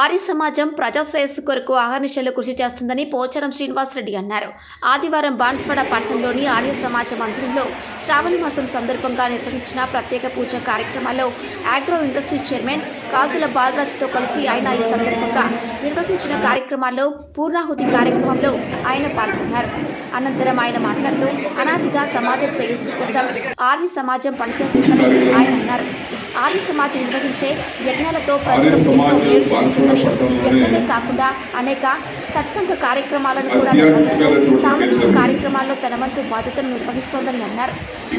ఆర్య సమాజం ప్రజాశ్రేయస్సు కొరకు అహర్నిశలు కృషి చేస్తుందని పోచారం శ్రీనివాసరెడ్డి అన్నారు. ఆదివారం బాన్స్వాడ పట్టణంలోని ఆర్య సమాజ మందిరంలో శ్రావణ మాసం సందర్భంగా నిర్వహించిన ప్రత్యేక పూజ కార్యక్రమాల్లో ఆగ్రో ఇండస్ట్రీస్ చైర్మన్ కాసుల బాలరాజుతో కలిసి ఆయన ఈ సందర్భంగా నిర్వహించిన కార్యక్రమాల్లో పూర్ణాహుతి కార్యక్రమంలో ఆయన పాల్గొన్నారు. అనంతరం ఆయన మాట్లాడుతూ అనాదిగా సమాజ శ్రేయస్సు కోసం ఆర్య సమాజం పనిచేస్తుందని ఆయన అన్నారు. ఆర్య సమాజం నిర్వహించే యజ్ఞాలతో ప్రజలకు ఎంతో మేలు యజ్ఞమే కాకుండా అనేక సత్సంగ కార్యక్రమాలను కూడా నిర్వహిస్తూ సామాజిక కార్యక్రమాల్లో తన వంతు బాధ్యతను నిర్వహిస్తోందని అన్నారు.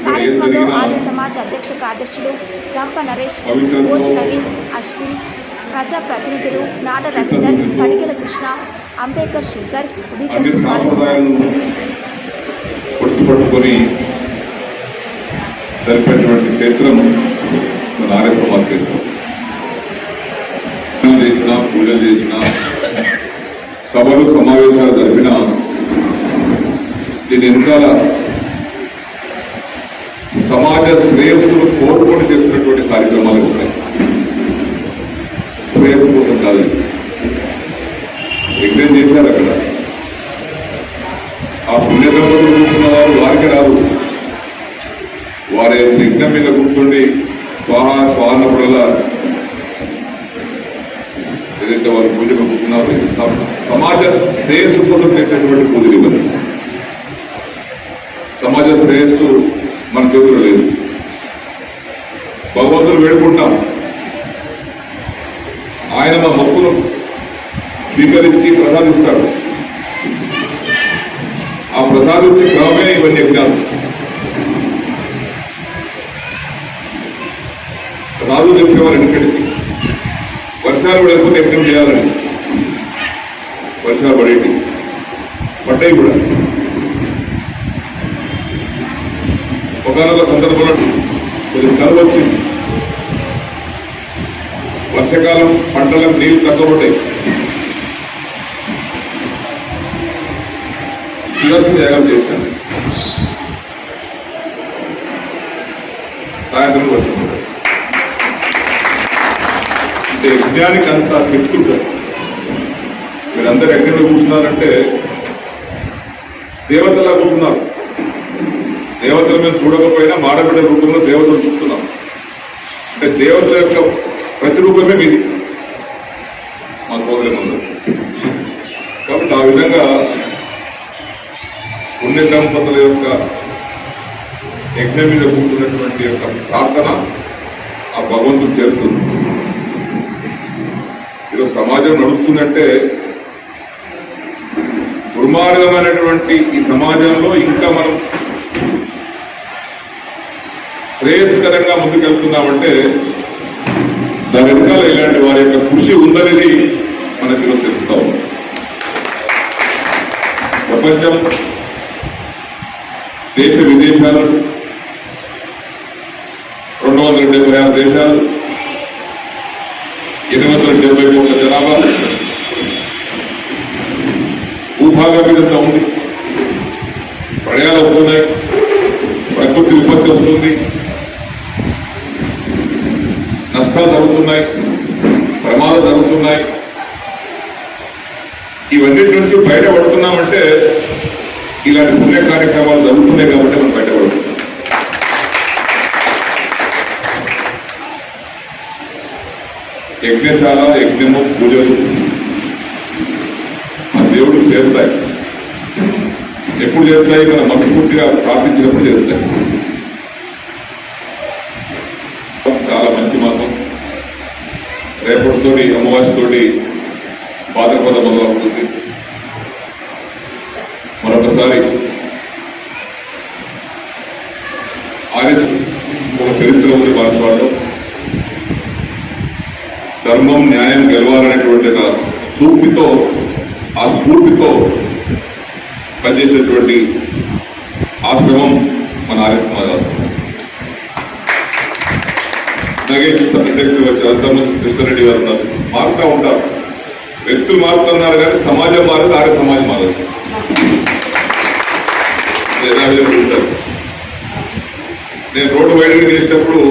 కార్యక్రమంలో ఆర్య సమాజ్ అధ్యక్ష కార్యదర్శులు గంప నరేష్ కోచి నవీన్ అశ్విన్ ప్రజా ప్రతినిధులు నాడ రవీందర్ పడిగల కృష్ణ అంబేద్కర్ శంకర్ తదితరులు పాల్గొన్నారు జరిపేటువంటి క్షేత్రం మన మార్కెట్ పూజలు చేసిన పూజలు చేసిన సభలు సమావేశాలు జరిపిన దీని వెనకాల సమాజ శ్రేయస్సును కోరుకొని చేస్తున్నటువంటి కార్యక్రమాలు ఉంటాయి. శ్రేయస్సు కోసం కాదు యజ్ఞం చేశారు అక్కడ ఆ పుణ్యదంపతులు కూర్చున్న వారు వారికి రాదు. వారి యజ్ఞం మీద కూర్చుండి స్వాహ స్వాహనప్పుడల్లా ఏదైతే వారు పూజలు కూర్చున్నారు సమాజ శ్రేయస్సు కోసం చేసేటువంటి పూజలు ఇవ్వదు సమాజ శ్రేయస్సు మన చేతుల్లో లేదు. భగవంతుడు వేడుకుంటాం. ఆయన మా మొక్కును స్వీకరించి ప్రసాదిస్తాడు. ఆ ప్రసాదించే క్రమమే ఇవన్నీ యజ్ఞాలు రాజు చెప్పేవారు ఇక్కడికి వర్షాలు పడకపోతే యజ్ఞం చేయాలని వర్షాలు పడేటి పడ్డాయి కూడా. ఒకనొక సందర్భంలో కొద్ది కరువు వచ్చింది. వర్షాకాలం పంటలకు నీళ్ళు తగ్గబడ్డాయి. శివస్సు యాగం చేశాను సాయంత్రం వచ్చింది అంటే అంత శక్తి ఉంటుంది మీరందరూ యజ్ఞంలో కూర్చున్నారంటే దేవతలా కూర్చున్నారు. దేవతల మీద చూడకపోయినా మాడబిడ్డ రూపంలో దేవతలు చూస్తున్నాం అంటే దేవతల యొక్క ప్రతిరూపమే మీది. మా సోదరి ముందు. కాబట్టి ఆ విధంగా పుణ్య దంపతుల యొక్క యజ్ఞం మీద కూర్చున్నటువంటి యొక్క ప్రార్థన ఆ భగవంతుడు చేరుతుంది. ఈరోజు సమాజం నడుస్తుందంటే దుర్మార్గమైనటువంటి ఈ సమాజంలో ఇంకా మనం శ్రేయస్కరంగా ముందుకెళ్తున్నామంటే దాని వెనకాల ఇలాంటి వారి యొక్క కృషి ఉందనేది మనకి ఈరోజు తెలుస్తా ఉంది. ప్రపంచం దేశ విదేశాలు రెండు వందల డెబ్బై ఆరు దేశాలు ఎనిమిది వందల డెబ్బై కోట్ల జనాభా. భూభాగం మీద ఉంది. ప్రళయాలు అవుతున్నాయి ప్రకృతి విపత్తి అవుతుంది నష్టాలు జరుగుతున్నాయి. ప్రమాదాలు జరుగుతున్నాయి. ఇవన్నిటి నుంచి బయటపడుతున్నామంటే ఇలాంటి పుణ్య కార్యక్రమాలు జరుగుతున్నాయి కాబట్టి మనం యజ్ఞశాల యజ్ఞము పూజలు. ఆ దేవుడు చేస్తాయి ఎప్పుడు చేస్తాయి మన మనస్ఫూర్తిగా ప్రార్థించినప్పుడు చేస్తాయి చాలా మంచి మాసం. రేపటితోటి అమ్మవారితోటి భాద్రపద మొదలవుతుంది. మరొకసారి ఆర్య ఒక చరిత్ర ఉంది భారతవాడలో ధర్మం న్యాయం గెలవాలనేటువంటి స్ఫూర్తితో ఆ స్ఫూర్తితో పనిచేసేటువంటి ఆశ్రమం మన ఆర్య సమాజం అలాగే అధ్యక్షుడు వచ్చి కృష్ణారెడ్డి గారు ఉన్నారు. మారుతూ ఉంటారు. వ్యక్తులు మారుతున్నారు కానీ సమాజం మారదు ఆర్య సమాజం మారదు నేను రోడ్డు వైడింగ్ చేసేటప్పుడు